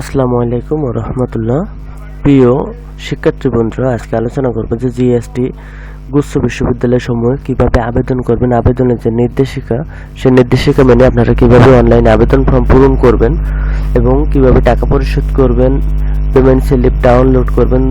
আসসালামু আলাইকুম রহমতুল্লাহ। প্রিয় শিক্ষার্থী বন্ধুরা, আজকে আলোচনা করব যে জিএসটি গুচ্ছ বিশ্ববিদ্যালয় সমূহে কীভাবে আবেদন করবেন, আবেদনের যে নির্দেশিকা সেই নির্দেশিকা মেনে আপনারা কীভাবে অনলাইনে আবেদন ফর্ম পূরণ করবেন এবং কীভাবে টাকা পরিশোধ করবেন পেমেন্ট স্লিপ ডাউনলোড করবেন,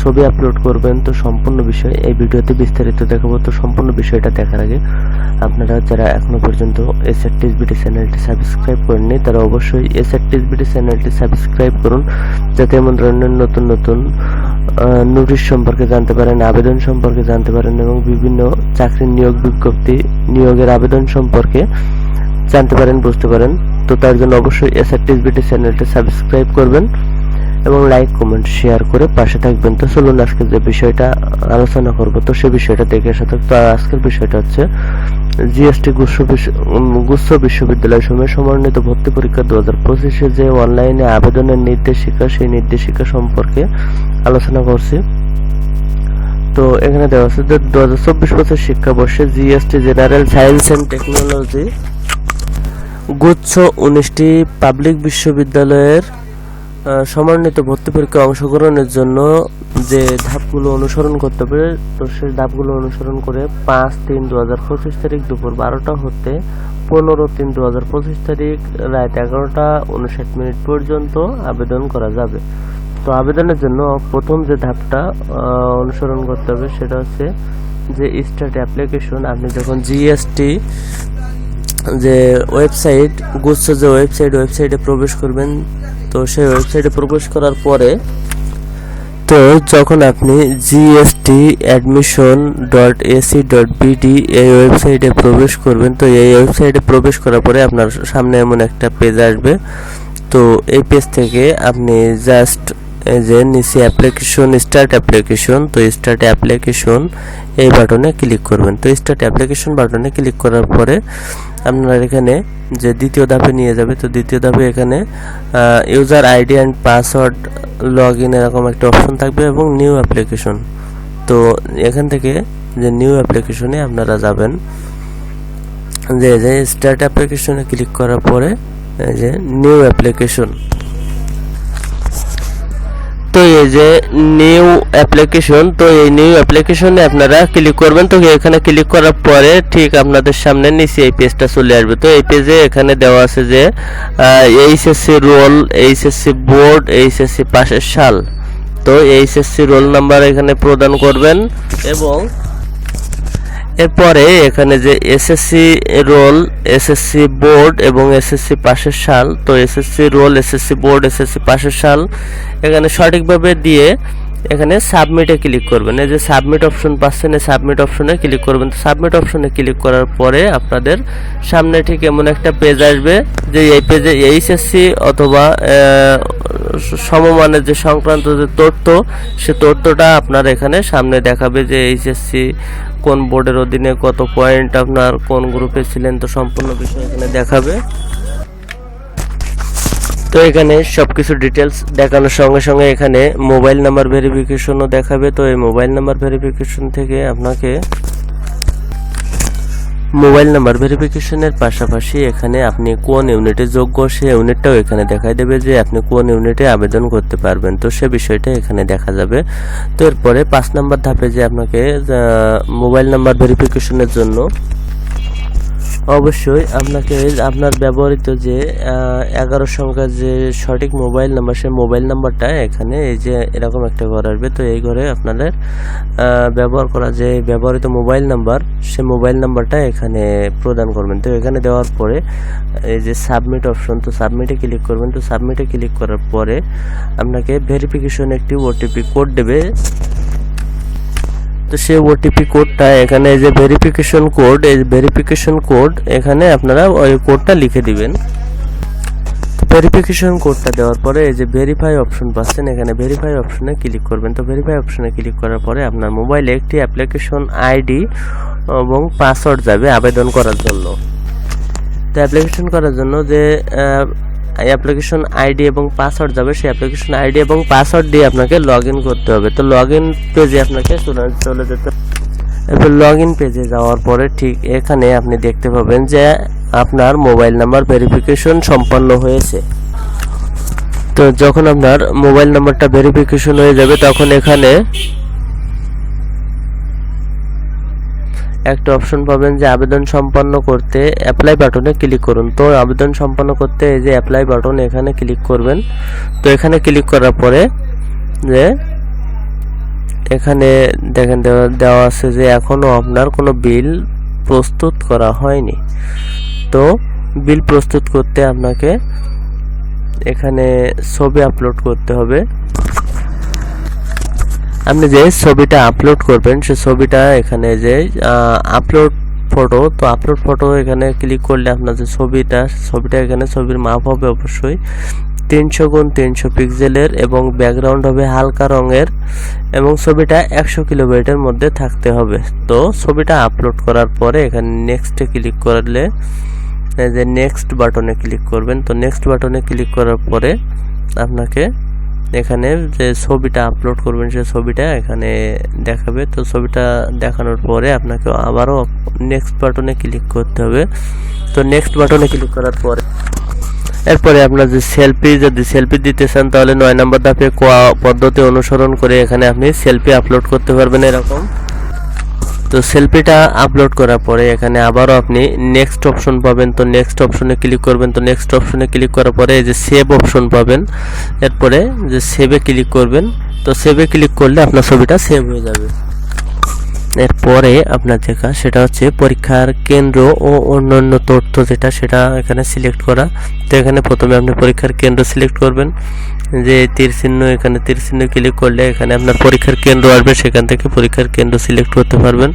ছবি আপলোড করবেন, তো সম্পূর্ণ বিষয় এই ভিডিওতে বিস্তারিত দেখাবো। তো সম্পূর্ণ বিষয়টা দেখার আগে আপনারা যারা এখনও পর্যন্ত এস আর টিসবিটি চ্যানেলটি সাবস্ক্রাইব করেননি, তারা অবশ্যই এস আর টিসবিটি চ্যানেলটি সাবস্ক্রাইব করুন, যাতে এমন ধরনের নতুন নতুন নোটিশ সম্পর্কে জানতে পারেন, আবেদন সম্পর্কে জানতে পারেন এবং বিভিন্ন চাকরির নিয়োগ বিজ্ঞপ্তি নিয়োগের আবেদন সম্পর্কে জানতে পারেন, বুঝতে পারেন। তো তার জন্য অবশ্যই এস আর টিসবিটি চ্যানেলটি সাবস্ক্রাইব করবেন। এবং লাইক কমেন্ট শেয়ার করে পাশে থাকবেন। তো চলুন আজকে যে বিষয়টা আলোচনা করব, তো সে বিষয়টা দেখে আসা থাক তো আজকের বিষয়টা হচ্ছে জিএসটি গুচ্ছ বিশ্ববিদ্যালয় সময় সমন্বিত ভর্তি পরীক্ষা দু হাজার পঁচিশে যে অনলাইনে আবেদনের নির্দেশিকা, সেই নির্দেশিকা সম্পর্কে আলোচনা করছি। তো এখানে দেওয়া আছে যে দু হাজার চব্বিশ বছর শিক্ষাবর্ষে GST general science and technology গুচ্ছ উনিশটি পাবলিক বিশ্ববিদ্যালয়ের সমন্বিত ভর্তি পরীক্ষায় অংশগ্রহণের জন্য যে ধাপগুলো অনুসরণ করতে হবে, তো সেই ধাপগুলো অনুসরণ করে পাঁচ তিন দু হাজার পঁচিশ তারিখ দুপুর বারোটা হতে পনেরো তিন দু হাজার পঁচিশ তারিখ রাত এগারোটা উনষাট মিনিট পর্যন্ত আবেদন করা যাবে। তো আবেদনের জন্য প্রথম যে ধাপটা অনুসরণ করতে হবে সেটা হচ্ছে যে স্টার্ট অ্যাপ্লিকেশন আপনি যখন জিএসটি যে ওয়েবসাইট গুচ্ছ যে ওয়েবসাইট ওয়েবসাইটে প্রবেশ করবেন তো সেই ওয়েবসাইটে প্রবেশ করার পরে তো যখন আপনি GST admission dot AC dot BD এই ওয়েবসাইটে প্রবেশ করবেন, তো এই ওয়েবসাইটে প্রবেশ করার পরে আপনার সামনে এমন একটা পেজ আসবে। তো এই পেজ থেকে আপনি জাস্ট যে নিচে অ্যাপ্লিকেশন স্টার্ট অ্যাপ্লিকেশন তো স্টার্ট অ্যাপ্লিকেশন এই বাটনে ক্লিক করবেন। তো স্টার্ট অ্যাপ্লিকেশন বাটনে ক্লিক করার পরে, আপনার এখানে যে দ্বিতীয় ধাপে নিয়ে যাবে, তো দ্বিতীয় ধাপে এখানে user ID and password log in এরকম একটা অপশন থাকবে এবং নিউ অ্যাপ্লিকেশন তো, এখান থেকে যে নিউ অ্যাপ্লিকেশনে আপনারা যাবেন। যে যে স্টার্ট অ্যাপ্লিকেশনে ক্লিক করার পরে যে নিউ অ্যাপ্লিকেশন তো এই যে নিউ অ্যাপ্লিকেশন তো এই নিউ অ্যাপ্লিকেশনে আপনারা ক্লিক করবেন। তো এখানে ক্লিক করার পরে ঠিক আপনাদের সামনে নিচে এই পেজটা চলে আসবে। তো এই পেজে এখানে দেওয়া আছে যে HSC roll HSC board HSC পাশের সাল। তো এইচএসসি রোল নাম্বার এখানে প্রদান করবেন এবং এরপরে এখানে যে এসএসসি রোল এসএসসি বোর্ড এবং এসএসসি পাশের সাল তো SSC roll SSC board SSC পাশের সাল এখানে সঠিকভাবে দিয়ে এখানে সাবমিটে ক্লিক করবেন। এই যে সাবমিট অপশন পাচ্ছেন, এই সাবমিট অপশনে ক্লিক করবেন। সাবমিট অপশনে ক্লিক করার পরে আপনাদের সামনে ঠিক এমন একটা পেজ আসবে, যে এই পেজে এইচএসসি অথবা সমমানের যে সংক্রান্ত যে তথ্য, সে তথ্যটা আপনার এখানে সামনে দেখাবে যে এইচএসসি কোন বোর্ডের অধীনে কত পয়েন্ট আপনার কোন গ্রুপে ছিলেন। তো সম্পূর্ণ বিষয় এখানে দেখাবে। তো এখানে সবকিছু ডিটেলস দেখানোর সঙ্গে সঙ্গে এখানে মোবাইল নাম্বার ভেরিফিকেশনও দেখাবে। তো এই মোবাইল নাম্বার ভেরিফিকেশন থেকে আপনাকে মোবাইল নাম্বার ভেরিফিকেশনের পাশাপাশি এখানে আপনি কোন ইউনিটে যোগ্য, সে ইউনিটটাও এখানে দেখাই দেবে যে আপনি কোন ইউনিটে আবেদন করতে পারবেন। তো সে বিষয়টা এখানে দেখা যাবে। তো এরপরে পাঁচ নাম্বার ধাপে যে আপনাকে মোবাইল নাম্বার ভেরিফিকেশনের জন্য অবশ্যই আপনাকে আপনার ব্যবহৃত যে এগারো সংখ্যার যে সঠিক মোবাইল নাম্বার, সেই মোবাইল নাম্বারটা এখানে এই যে এরকম একটা ঘর আসবে। তো এই ঘরে আপনাদের ব্যবহার করা যে ব্যবহৃত মোবাইল নাম্বার সে মোবাইল নাম্বারটা এখানে প্রদান করবেন। তো এখানে দেওয়ার পরে এই যে সাবমিট অপশন, তো সাবমিটে ক্লিক করবেন। তো সাবমিটে ক্লিক করার পরে আপনাকে ভেরিফিকেশন একটি ওটিপি কোড দেবে। তো সেই ওটিপি কোডটা এখানে যে ভেরিফিকেশন কোড এই ভেরিফিকেশন কোড এখানে আপনারা ওই কোডটা লিখে দিবেন। ভেরিফিকেশন কোডটা দেওয়ার পরে এই যে ভেরিফাই অপশন পাচ্ছেন, এখানে ভেরিফাই অপশনে ক্লিক করবেন। তো ভেরিফাই অপশনে ক্লিক করার পরে আপনার মোবাইলে একটি অ্যাপ্লিকেশন আইডি এবং পাসওয়ার্ড যাবে আবেদন করার জন্য। তো অ্যাপ্লিকেশন করার জন্য যে অ্যাপ্লিকেশন আইডি এবং পাসওয়ার্ড যাবে, সেই অ্যাপ্লিকেশন আইডি এবং পাসওয়ার্ড দিয়ে আপনাকে লগ ইন করতে হবে। তো লগ ইন পেজে আপনাকে চলে- যেতে এরপর লগ ইন পেজে যাওয়ার পরে ঠিক এখানে আপনি দেখতে পাবেন যে আপনার মোবাইল নাম্বার ভেরিফিকেশন সম্পন্ন হয়েছে। তো যখন আপনার মোবাইল নাম্বারটা ভেরিফিকেশন হয়ে যাবে, তখন এখানে একটা অপশন পাবেন যে আবেদন সম্পন্ন করতে অ্যাপ্লাই বাটনে ক্লিক করুন। তো আবেদন সম্পন্ন করতে এই যে অ্যাপ্লাই বাটন এখানে ক্লিক করবেন। তো এখানে ক্লিক করার পরে যে এখানে দেখেন দেওয়া আছে যে এখনও আপনার কোনো বিল প্রস্তুত করা হয়নি। তো বিল প্রস্তুত করতে আপনাকে এখানে ছবি আপলোড করতে হবে। আপনি যে ছবিটা আপলোড করবেন, সে ছবিটা এখানে যে আপলোড ফটো তো আপলোড ফটো এখানে ক্লিক করলে আপনার যে ছবিটা ছবিটা এখানে ছবির মাপ হবে অবশ্যই তিনশো গুণ তিনশো পিক্সেলের এবং ব্যাকগ্রাউন্ড হবে হালকা রঙের এবং ছবিটা একশো কিলোবাইটের মধ্যে থাকতে হবে। তো ছবিটা আপলোড করার পরে এখানে নেক্সটে ক্লিক করলে যে নেক্সট বাটনে ক্লিক করবেন, তো নেক্সট বাটনে ক্লিক করার পরে আপনাকে এখানে যে ছবিটা আপলোড করবেন সে ছবিটা এখানে দেখাবে। তো ছবিটা দেখানোর পরে আপনাকে আবারও নেক্সট বাটনে ক্লিক করতে হবে। তো নেক্সট বাটনে ক্লিক করার পরে এরপরে আপনার যে সেলফি যদি সেলফি দিতে চান তাহলে নয় নম্বর ধাপে পদ্ধতি অনুসরণ করে এখানে আপনি সেলফি আপলোড করতে পারবেন এরকম। তো সেলফিটা আপলোড করার পরে এখানে আবারও আপনি নেক্সট অপশন পাবেন। তো নেক্সট অপশনে ক্লিক করবেন। তো নেক্সট অপশনে ক্লিক করার পরে যে সেভ অপশন পাবেন। এরপরে যে সেভে ক্লিক করবেন। তো সেভে ক্লিক করলে আপনার ছবিটা সেভ হয়ে যাবে। এরপরে আপনার যে সেটা হচ্ছে পরীক্ষার কেন্দ্র ও অন্যান্য তথ্য যেটা, সেটা এখানে সিলেক্ট করা। তো এখানে প্রথমে আপনি পরীক্ষার কেন্দ্র সিলেক্ট করবেন। যে তীর চিহ্ন, এখানে তীর চিহ্ন ক্লিক করলে এখানে আপনার পরীক্ষার কেন্দ্র আসবে। সেখান থেকে পরীক্ষার কেন্দ্র সিলেক্ট করতে পারবেন।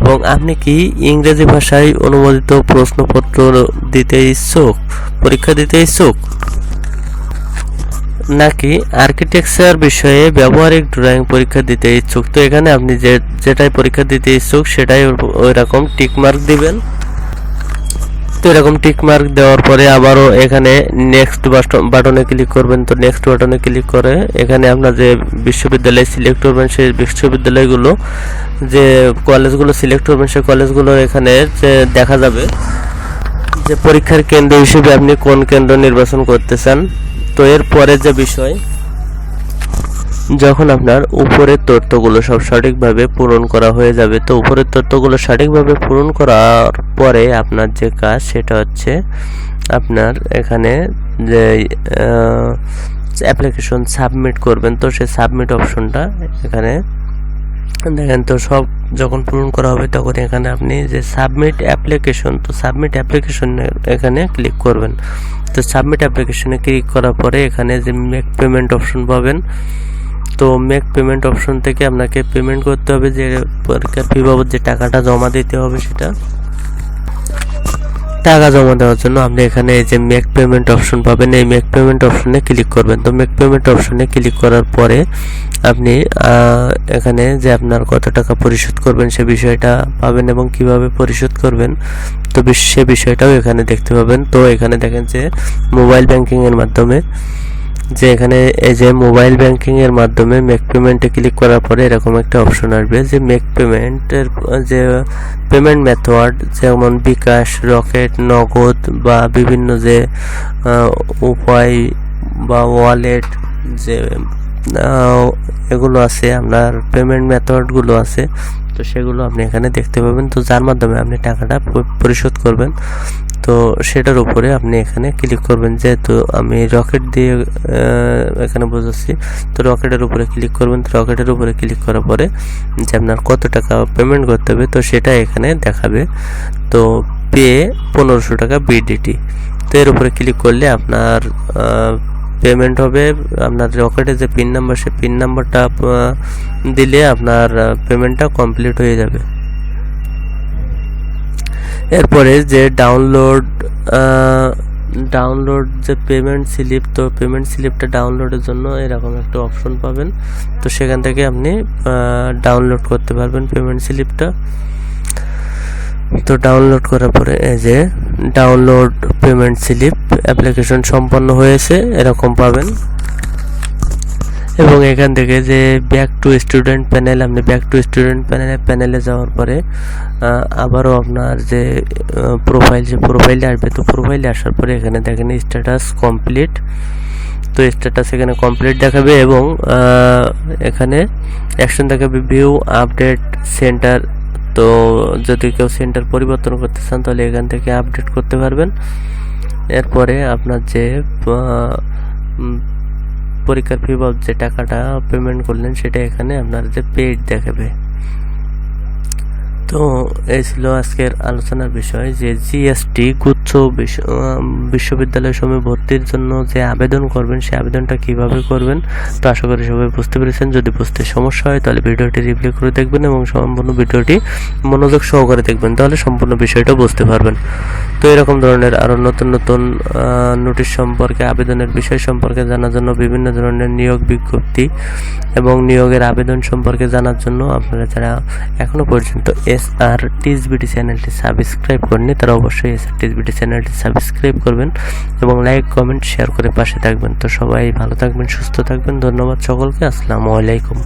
এবং আপনি কি ইংরেজি ভাষায় অনুমোদিত প্রশ্নপত্র দিতে ইচ্ছুক? পরীক্ষা দিতে ইচ্ছুক? নাকি আর্কিটেকচার বিষয়ে ব্যবহারিক ড্রয়িং পরীক্ষা দিতে ইচ্ছুক? তো এখানে আপনি যে, যেটাই পরীক্ষা দিতে ইচ্ছুক, সেটাই ওই রকম টিক মার্ক দিবেন। তো এরকম টিক মার্ক দেওয়ার পরে আবারও এখানে নেক্সট বাটনে ক্লিক করবেন। তো নেক্সট বাটনে ক্লিক করে এখানে আপনার যে বিশ্ববিদ্যালয় সিলেক্ট করবেন সেই বিশ্ববিদ্যালয়গুলো, যে কলেজগুলো সিলেক্ট করবেন সেই কলেজগুলো এখানে যে দেখা যাবে যে পরীক্ষার কেন্দ্র হিসেবে আপনি কোন কেন্দ্র নির্বাচন করতে চান তো এর পরে যে বিষয় যখন আপনার উপরের তথ্যগুলো সব সঠিকভাবে পূরণ করা হয়ে যাবে, তো উপরের তথ্যগুলো সঠিকভাবে পূরণ করার পরে আপনার যে কাজ, সেটা হচ্ছে আপনার এখানে যে অ্যাপ্লিকেশন সাবমিট করবেন, তো সেই সাবমিট অপশনটা এখানে দেখেন, তো সব যখন পূরণ করা হবে, তখন এখানে আপনি যে সাবমিট অ্যাপ্লিকেশন তো সাবমিট অ্যাপ্লিকেশন এখানে ক্লিক করবেন। তো সাবমিট অ্যাপ্লিকেশনে ক্লিক করার পরে এখানে যে মেক পেমেন্ট অপশন পাবেন তো মেক পেমেন্ট অপশন থেকে আপনাকে পেমেন্ট করতে হবে যে, পরীক্ষার ফি বাবদ যে টাকাটা জমা দিতে হবে সেটা। টাকা জমা দেওয়ার জন্য আপনি এখানে যে মেক পেমেন্ট অপশন পাবেন, এই মেক পেমেন্ট অপশনে ক্লিক করবেন। তো মেক পেমেন্ট অপশনে ক্লিক করার পরে আপনি এখানে যে আপনার কত টাকা পরিশোধ করবেন সে বিষয়টা পাবেন এবং কীভাবে পরিশোধ করবেন, তো সে বিষয়টাও এখানে দেখতে পাবেন। তো এখানে দেখেন যে মোবাইল ব্যাংকিংয়ের মাধ্যমে যে এখানে এই যে মোবাইল ব্যাংকিং এর মাধ্যমে মেক পেমেন্টে ক্লিক করার পরে এরকম একটা অপশন আসবে যে মেক পেমেন্টের যে পেমেন্ট মেথড যেমন বিকাশ, রকেট, নগদ বা বিভিন্ন যে উপায় বা ওয়ালেট যে এগুলো আছে, আপনার পেমেন্ট মেথডগুলো আছে, তো সেগুলো আপনি এখানে দেখতে পাবেন। তো যার মাধ্যমে আপনি টাকাটা পরিশোধ করবেন। তো সেটার উপরে আপনি এখানে ক্লিক করবেন। যেহেতু আমি রকেট দিয়ে এখানে বোঝাচ্ছি, তো রকেটের উপরে ক্লিক করবেন। তো রকেটের উপরে ক্লিক করার পরে যে আপনার কত টাকা পেমেন্ট করতে হবে, তো সেটা এখানে দেখাবে। তো পে পনেরোশো টাকা বিডিটি তো এর উপরে ক্লিক করলে আপনার পেমেন্ট হবে। আপনার রকেটে যে পিন নাম্বার সে পিন নাম্বারটা দিলে আপনার পেমেন্টটা কমপ্লিট হয়ে যাবে। এরপরে যে ডাউনলোড ডাউনলোড যে পেমেন্ট স্লিপ তো পেমেন্ট স্লিপটা ডাউনলোডের জন্য এরকম একটা অপশন পাবেন। তো সেখান থেকে আপনি ডাউনলোড করতে পারবেন পেমেন্ট স্লিপটা তো ডাউনলোড করার পরে এই যে ডাউনলোড পেমেন্ট স্লিপ অ্যাপ্লিকেশন সম্পন্ন হয়েছে, এরকম পাবেন। এবং এখান থেকে যে ব্যাক টু স্টুডেন্ট প্যানেল আপনি ব্যাক টু স্টুডেন্ট প্যানেলে প্যানেলে যাওয়ার পরে আবারও আপনার যে প্রোফাইল যে প্রোফাইলে আসবে, তো প্রোফাইলে আসার পরে এখানে দেখেন স্ট্যাটাস কমপ্লিট তো স্ট্যাটাস এখানে কমপ্লিট দেখাবে এবং এখানে অ্যাকশন দেখাবে ভিউ আপডেট সেন্টার তো যদি কেউ সেন্টার পরিবর্তন করতে চান, তাহলে এখান থেকে আপডেট করতে পারবেন। এরপরে আপনার যে পরীক্ষার ফি বা যে টাকাটা পেমেন্ট করলেন সেটা এখানে আপনার যে পেইড দেখাবে। তো এই ছিল আজকের আলোচনার বিষয় যে জিএসটি গুচ্ছ বিশ্ববিদ্যালয় সমূহে ভর্তির জন্য যে আবেদন করবেন সেই আবেদনটা কীভাবে করবেন, তো আশা করি সবাই বুঝতে পেরেছেন। যদি বুঝতে সমস্যা হয়, তাহলে ভিডিওটি রিপ্লে করে দেখবেন এবং সম্পূর্ণ ভিডিওটি মনোযোগ সহকারে দেখবেন, তাহলে সম্পূর্ণ বিষয়টা বুঝতে পারবেন। তো এরকম ধরনের আরও নতুন নতুন নোটিশ সম্পর্কে, আবেদনের বিষয় সম্পর্কে জানার জন্য বিভিন্ন ধরনের নিয়োগ বিজ্ঞপ্তি এবং নিয়োগের আবেদন সম্পর্কে জানার জন্য আপনারা যারা এখনও পর্যন্ত এস আর টিএসবিটি চ্যানেলটি সাবস্ক্রাইব করেনি তারা অবশ্যই এস আর টিএসবিটি চ্যানেলটি সাবস্ক্রাইব করবেন এবং লাইক কমেন্ট শেয়ার করে পাশে থাকবেন। তো সবাই ভালো থাকবেন, সুস্থ থাকবেন। ধন্যবাদ সকলকে, আসসালামু আলাইকুম।